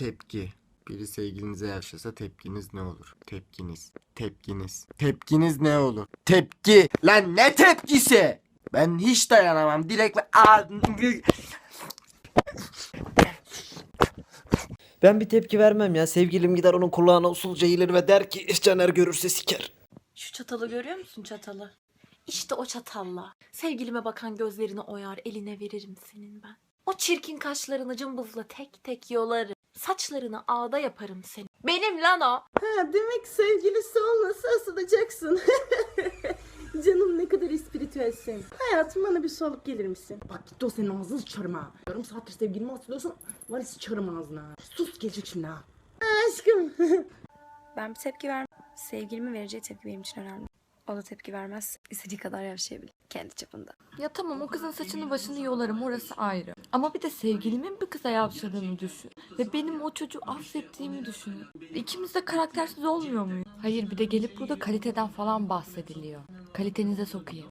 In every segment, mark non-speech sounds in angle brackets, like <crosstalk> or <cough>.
Tepki. Biri sevgilinize yavşasa tepkiniz ne olur? Tepkiniz. Tepkiniz. Tepkiniz ne olur? Tepki. Lan ne tepkisi? Ben hiç dayanamam. Direkt ve Ben bir tepki vermem ya. Sevgilim gider onun kulağına usulca eğilir ve der ki Caner görürse siker. Şu çatalı görüyor musun çatalı? İşte o çatalla. Sevgilime bakan gözlerini oyar, eline veririm senin ben. O çirkin kaşlarını cımbızla tek tek yolarım. Saçlarını ağda yaparım seni. Benim lan o. Ha, demek sevgilisi olmasa asılacaksın. <laughs> Canım ne kadar espritüelsin. Hayatım bana bir su alıp gelir misin? Bak gitti o senin ağzını sıçarım ha. Yarım saattir sevgilimi asılıyorsun. Var sıçarım ağzına. Sus gelecek şimdi ha. Aşkım. <laughs> Ben bir tepki ver. Sevgilimin vereceği tepki benim için önemli. O da tepki vermez. İstediği kadar yavşayabilir. Kendi çapında. Ya tamam o kızın saçını başını yolarım orası ayrı. Ama bir de sevgilimin bir kıza yavşadığını düşün. Ve benim o çocuğu affettiğimi düşünün. İkimiz de karaktersiz olmuyor muyuz? Hayır bir de gelip burada kaliteden falan bahsediliyor. Kalitenize sokayım.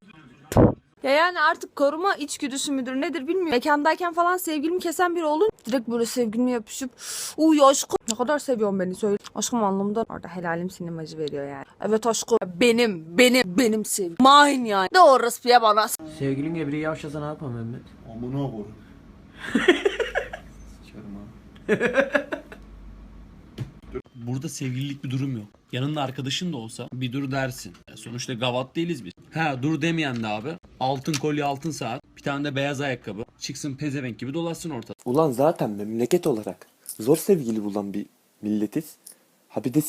Ya yani artık koruma içgüdüsü müdür nedir bilmiyorum. Mekandayken falan sevgilimi kesen biri olur. Direkt böyle sevgilime yapışıp uy aşkım ne kadar seviyorsun beni söyle. Aşkım anlamında orada helalim sinemacı veriyor yani. Evet aşkım benim benim benim sevgilim. Mine yani. De orası bana. Sevgilinle biri yavşasa ne yapalım Mehmet? Amına koyayım. <laughs> Burada sevgililik bir durum yok. Yanında arkadaşın da olsa bir dur dersin. Sonuçta gavat değiliz biz. Ha dur demeyen de abi. Altın kolye altın saat. Bir tane de beyaz ayakkabı. Çıksın pezevenk gibi dolaşsın ortada. Ulan zaten memleket olarak zor sevgili bulan bir milletiz. Ha bir de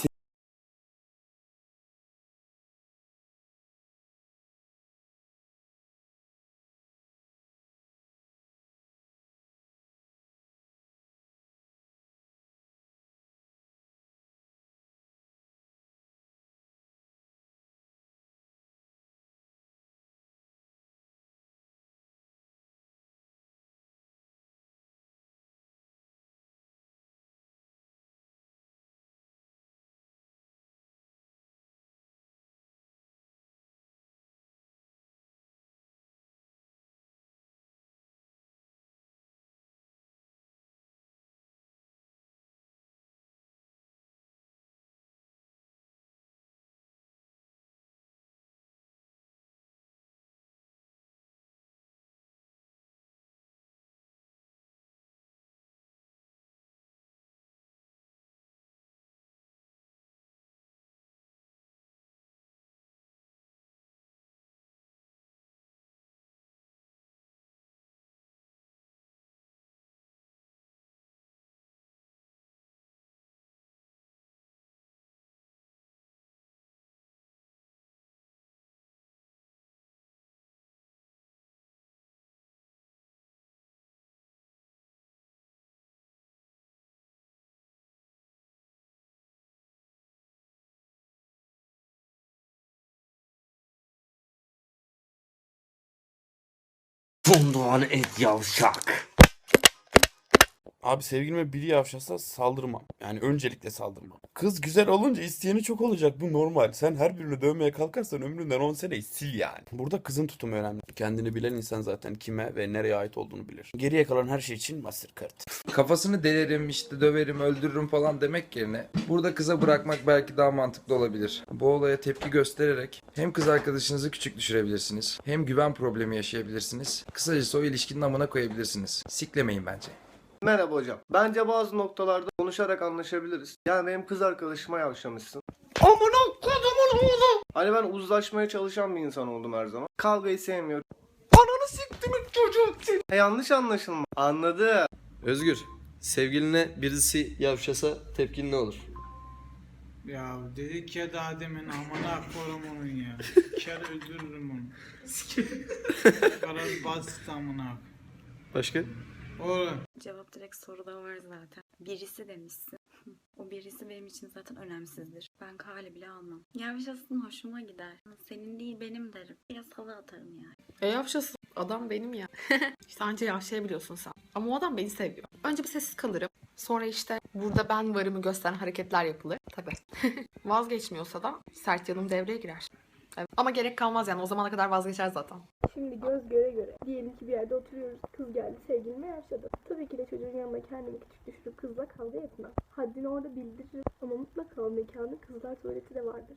Funduğun et yavşak. Abi sevgilime biri yavşasa saldırmam. Yani öncelikle saldırmam. Kız güzel olunca isteyeni çok olacak. Bu normal. Sen her birini dövmeye kalkarsan ömründen 10 seneyi sil yani. Burada kızın tutumu önemli. Kendini bilen insan zaten kime ve nereye ait olduğunu bilir. Geriye kalan her şey için Mastercard. <laughs> Kafasını delerim işte döverim öldürürüm falan demek yerine burada kıza bırakmak belki daha mantıklı olabilir. Bu olaya tepki göstererek hem kız arkadaşınızı küçük düşürebilirsiniz hem güven problemi yaşayabilirsiniz. Kısacası o ilişkinin amına koyabilirsiniz. Siklemeyin bence. Merhaba hocam. Bence bazı noktalarda konuşarak anlaşabiliriz. Yani benim kız arkadaşıma yavşamışsın. Amına kodumun oğlu. Hani ben uzlaşmaya çalışan bir insan oldum her zaman. Kavgayı sevmiyorum. Ananı siktimin çocuğu seni. E, yanlış anlaşılma. Anladı. Özgür, sevgiline birisi yavşasa tepkin ne olur? Ya dedik ya daha demin amına koyayım onun ya. Kere öldürürüm onu. Kadar basit amına. Başka? Oğlum. Cevap direkt soruda var zaten. Birisi demişsin. <laughs> o birisi benim için zaten önemsizdir. Ben kale bile almam. Yavşasın hoşuma gider. Senin değil benim derim. Ya salı atarım yani. E yavşasın. Adam benim ya. <laughs> işte anca yavşayabiliyorsun sen. Ama o adam beni seviyor. Önce bir sessiz kalırım. Sonra işte burada ben varımı gösteren hareketler yapılır. Tabii. <laughs> Vazgeçmiyorsa da sert yanım devreye girer. Ama gerek kalmaz yani o zamana kadar vazgeçer zaten. Şimdi göz göre göre. Diyelim ki bir yerde oturuyoruz. Kız geldi sevgilime yaşadı. Tabii ki de çocuğun yanına kendimi küçük düşürüp kızla kavga etmem. Haddini orada bildiririm. Ama mutlaka o mekanın kızlar tuvaleti de vardır.